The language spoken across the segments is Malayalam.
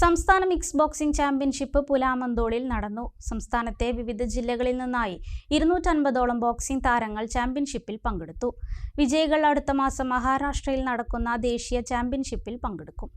സംസ്ഥാന മിക്സ് ബോക്സിംഗ് ചാമ്പ്യൻഷിപ്പ് പുലാമന്തോളിൽ നടന്നു. സംസ്ഥാനത്തെ വിവിധ ജില്ലകളിൽ നിന്നായി ഇരുന്നൂറ്റൻപതോളം ബോക്സിംഗ് താരങ്ങൾ ചാമ്പ്യൻഷിപ്പിൽ പങ്കെടുത്തു. വിജയികൾ അടുത്ത മാസം മഹാരാഷ്ട്രയിൽ നടക്കുന്ന ദേശീയ ചാമ്പ്യൻഷിപ്പിൽ പങ്കെടുക്കും.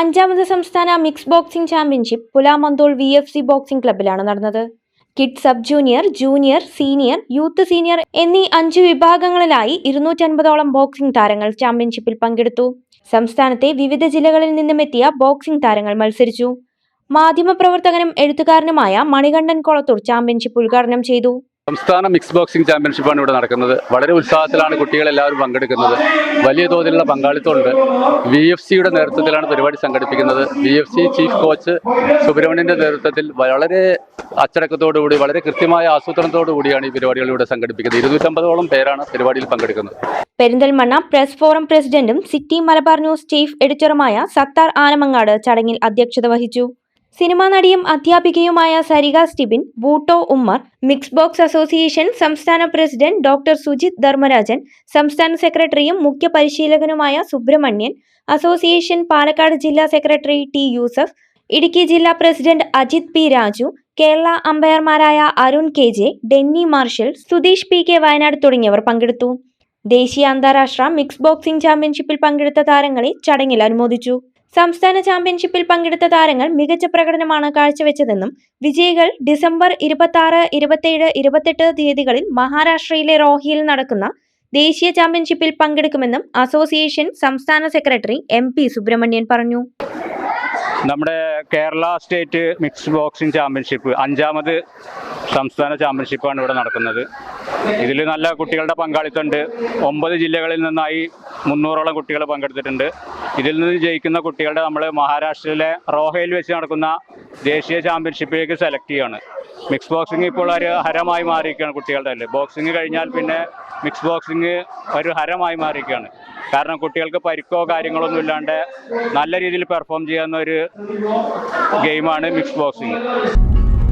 അഞ്ചാമത് സംസ്ഥാന mix boxing championship Pulamanthole V F C boxing ക്ലബ്ബിലാണ് നടന്നത്. Kid sub junior junior senior youth senior എന്നീ അഞ്ച് വിഭാഗങ്ങളിലായി ഇരുന്നൂറ്റൻപതോളം ബോക്സിംഗ് താരങ്ങൾ ചാമ്പ്യൻഷിപ്പിൽ പങ്കെടുത്തു. സംസ്ഥാനത്തെ വിവിധ ജില്ലകളിൽ നിന്നുമെത്തിയ ബോക്സിംഗ് താരങ്ങൾ മത്സരിച്ചു. മാധ്യമപ്രവർത്തകനും എഴുത്തുകാരനുമായ മണികണ്ഠൻ കൊളത്തൂർ ചാമ്പ്യൻഷിപ്പ് ഉദ്ഘാടനം ചെയ്തു. സംസ്ഥാന മിക്സ് ബോക്സിംഗ് ചാമ്പ്യൻഷിപ്പാണ് ഇവിടെ നടക്കുന്നത്. വളരെ ഉത്സാഹത്തിലാണ് കുട്ടികളെല്ലാവരും പങ്കെടുക്കുന്നത്. വലിയ തോതിലുള്ള പങ്കാളിത്തമുണ്ട്. വി എഫ് സിയുടെ നേതൃത്വത്തിലാണ് പരിപാടി സംഘടിപ്പിക്കുന്നത്. V F C chief coach സുബ്രഹ്മണ്യന്റെ നേതൃത്വത്തിൽ വളരെ അച്ചടക്കത്തോടുകൂടി വളരെ കൃത്യമായ ആസൂത്രണത്തോടു കൂടിയാണ് ഈ പരിപാടികൾ ഇവിടെ സംഘടിപ്പിക്കുന്നത്. ഇരുന്നൂറ്റമ്പതോളം പേരാണ് പരിപാടിയിൽ പങ്കെടുക്കുന്നത്. പെരിന്തൽമണ്ണ പ്രസ് ഫോറം പ്രസിഡന്റും സിറ്റി മലബാർ ന്യൂസ് ചീഫ് എഡിറ്ററുമായ സത്താർ ആനമങ്ങാട് ചടങ്ങിൽ അധ്യക്ഷത വഹിച്ചു. സിനിമാ നടിയും അധ്യാപികയുമായ Sarika Stibin Bhutto Ummer mix box association സംസ്ഥാന പ്രസിഡന്റ് ഡോക്ടർ സുജിത് ധർമ്മരാജൻ സംസ്ഥാന സെക്രട്ടറിയും മുഖ്യ പരിശീലകനുമായ സുബ്രഹ്മണ്യൻ അസോസിയേഷൻ പാലക്കാട് ജില്ലാ സെക്രട്ടറി ടി യൂസഫ് ഇടുക്കി ജില്ലാ president Ajith P Raju Kerala അമ്പയർമാരായ Arun K J Denny Marshal Sudheesh P K Wayanad തുടങ്ങിയവർ പങ്കെടുത്തു. ദേശീയ അന്താരാഷ്ട്ര മിക്സ് ബോക്സിംഗ് ചാമ്പ്യൻഷിപ്പിൽ പങ്കെടുത്ത താരങ്ങളെ ചടങ്ങിൽ അനുമോദിച്ചു. സംസ്ഥാന ചാമ്പ്യൻഷിപ്പിൽ പങ്കെടുത്ത താരങ്ങൾ മികച്ച പ്രകടനമാണ് കാഴ്ചവെച്ചതെന്നും വിജയികൾ ഡിസംബർ ഇരുപത്തി ആറ് ഇരുപത്തിയേഴ് ഇരുപത്തെട്ട് തീയതികളിൽ മഹാരാഷ്ട്രയിലെ റോഹിയിൽ നടക്കുന്ന ദേശീയ ചാമ്പ്യൻഷിപ്പിൽ പങ്കെടുക്കുമെന്നും അസോസിയേഷൻ സംസ്ഥാന സെക്രട്ടറി എം പി സുബ്രഹ്മണ്യൻ പറഞ്ഞു. നമ്മുടെ Kerala state mixed boxing championship അഞ്ചാമത് സംസ്ഥാന ചാമ്പ്യൻഷിപ്പാണ് ഇവിടെ നടക്കുന്നത്. ഇതിൽ നല്ല കുട്ടികളുടെ പങ്കാളിത്തമുണ്ട്. ഒമ്പത് ജില്ലകളിൽ നിന്നായി മുന്നൂറോളം കുട്ടികൾ പങ്കെടുത്തിട്ടുണ്ട്. ഇതിൽ നിന്ന് ജയിക്കുന്ന കുട്ടികളുടെ നമ്മൾ മഹാരാഷ്ട്രയിലെ റോഹയിൽ വെച്ച് നടക്കുന്ന ദേശീയ ചാമ്പ്യൻഷിപ്പിലേക്ക് സെലക്ട് ചെയ്യാണ്. മിക്സ് ബോക്സിംഗ് ഇപ്പോൾ ഒരു ഹരമായി മാറിയിരിക്കുകയാണ് കുട്ടികളുടെ അല്ലേ ബോക്സിംഗ് കഴിഞ്ഞാൽ പിന്നെ മിക്സ് ബോക്സിംഗ് ഒരു ഹരമായി മാറിയിരിക്കുകയാണ്. കാരണം കുട്ടികൾക്ക് പരിക്കോ കാര്യങ്ങളൊന്നും ഇല്ലാണ്ട് നല്ല രീതിയിൽ പെർഫോം ചെയ്യാവുന്ന ഒരു ഗെയിമാണ് മിക്സ് ബോക്സിംഗ്